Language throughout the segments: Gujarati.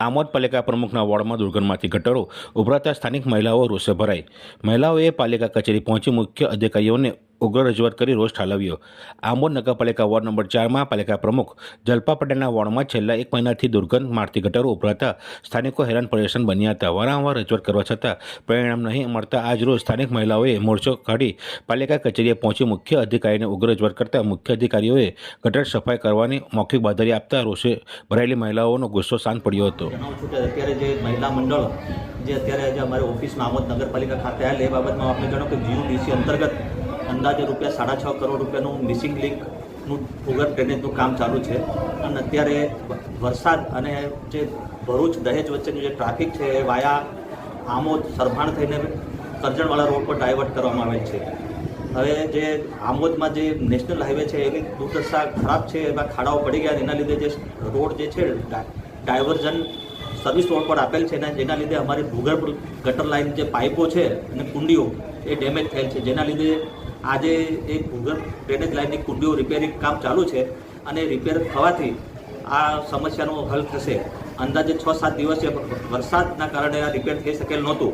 આમોદ પાલિકા પ્રમુખના વોર્ડમાં દુર્ગંધમાંથી ગટરો ઉભરાતા સ્થાનિક મહિલાઓ રોષે ભરાઈ. મહિલાઓએ પાલિકા કચેરી પહોંચી મુખ્ય અધિકારીઓને ઉગ્ર રજૂઆત કરી રોષ ઠાલવ્યો. આમોદ નગરપાલિકા વોર્ડ નંબર ચારમાં પાલિકા પ્રમુખ જલપા પટેલના વોર્ડમાં છેલ્લા એક મહિનાથી દુર્ગંધ મારતી ગટરો ઉભરાતા સ્થાનિકો હેરાન પરેશાન બન્યા હતા. વારંવાર રજૂઆત કરવા છતાં પરિણામ નહીં મળતા આજ રોજ સ્થાનિક મહિલાઓએ મોરચો કાઢી પાલિકા કચેરીએ પહોંચી મુખ્ય અધિકારીને ઉગ્ર રજૂઆત કરતા મુખ્ય અધિકારીઓએ ગટર સફાઈ કરવાની મૌખિક બાદરી આપતા રોષે ભરાયેલી મહિલાઓનો ગુસ્સો શાંત પડ્યો હતો. અત્યારે જે મહિલા મંડળ, જે અત્યારે જે અમારી ઓફિસમાં આમોદ નગરપાલિકા ખાતે આવેલ, એ બાબતમાં આપણે જણાવો કે જીયુડીસી અંતર્ગત અંદાજે રૂપિયા સાડા છ કરોડ રૂપિયાનું મિસિંગ લિંકનું ભૂગર્ભ ડ્રેનેજનું કામ ચાલુ છે. અને અત્યારે વરસાદ અને જે ભરૂચ, દહેજ વચ્ચેનું જે ટ્રાફિક છે એ વાયા આમોદ, સરભાણ થઈને કરજણવાળા રોડ પર ડાયવર્ટ કરવામાં આવે છે. હવે જે આમોદમાં જે નેશનલ હાઈવે છે એની દુર્દશા ખરાબ છે, એમાં ખાડાઓ પડી ગયા એના લીધે જે રોડ જે છે ડાયવર્ઝન સર્વિસ રોડ પર આપેલ છે જેના લીધે અમારી ભૂગર્ભ ગટર લાઇન જે પાઇપો છે અને કુંડીઓ એ ડેમેજ થયેલ છે, જેના લીધે આજે એ ભૂગર્ભ ડ્રેનેજ લાઇનની કુંડીઓ રિપેરિંગ કામ ચાલુ છે અને રિપેર થવાથી આ સમસ્યાનો હલ થશે. અંદાજે છ સાત દિવસે વરસાદના કારણે આ રિપેર થઈ શકેલ નહોતું.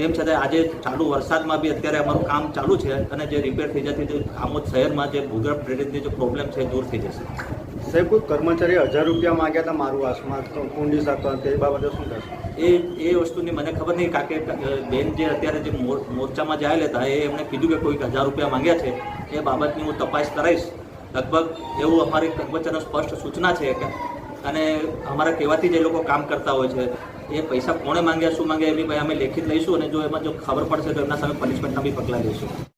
તેમ છતાં આજે ચાલુ વરસાદમાં બી અત્યારે અમારું કામ ચાલુ છે અને જે રિપેર થઈ જતી જે આમોદ શહેરમાં જે ભૂગર્ભ ડ્રેનેજની જે પ્રોબ્લેમ છે એ દૂર થઈ જશે. સાહેબ કોઈ કર્મચારી હજાર રૂપિયા માંગ્યા હતા મારું આસમાન કુંડી સાથે તે બાબતે શું થશે એ એ વસ્તુની મને ખબર નહીં કારણ કે બેન જે અત્યારે જે મોર- મોરચામાં જે આવેલા હતા એ એમણે કીધું કે કોઈક હજાર રૂપિયા માંગ્યા છે એ બાબતની હું તપાસ કરાવીશ. લગભગ એવું અમારી કર્મચારીનો સ્પષ્ટ સૂચના છે કે અને અમારા કહેવાથી જે લોકો કામ કરતા હોય છે, એ પૈસા કોણે માંગ્યા, શું માંગ્યા એની ભાઈ અમે લેખિત લઈશું અને જો એમાં જો ખબર પડશે તો એમના સામે પનિશમેન્ટના બી પગલાં લઈશું.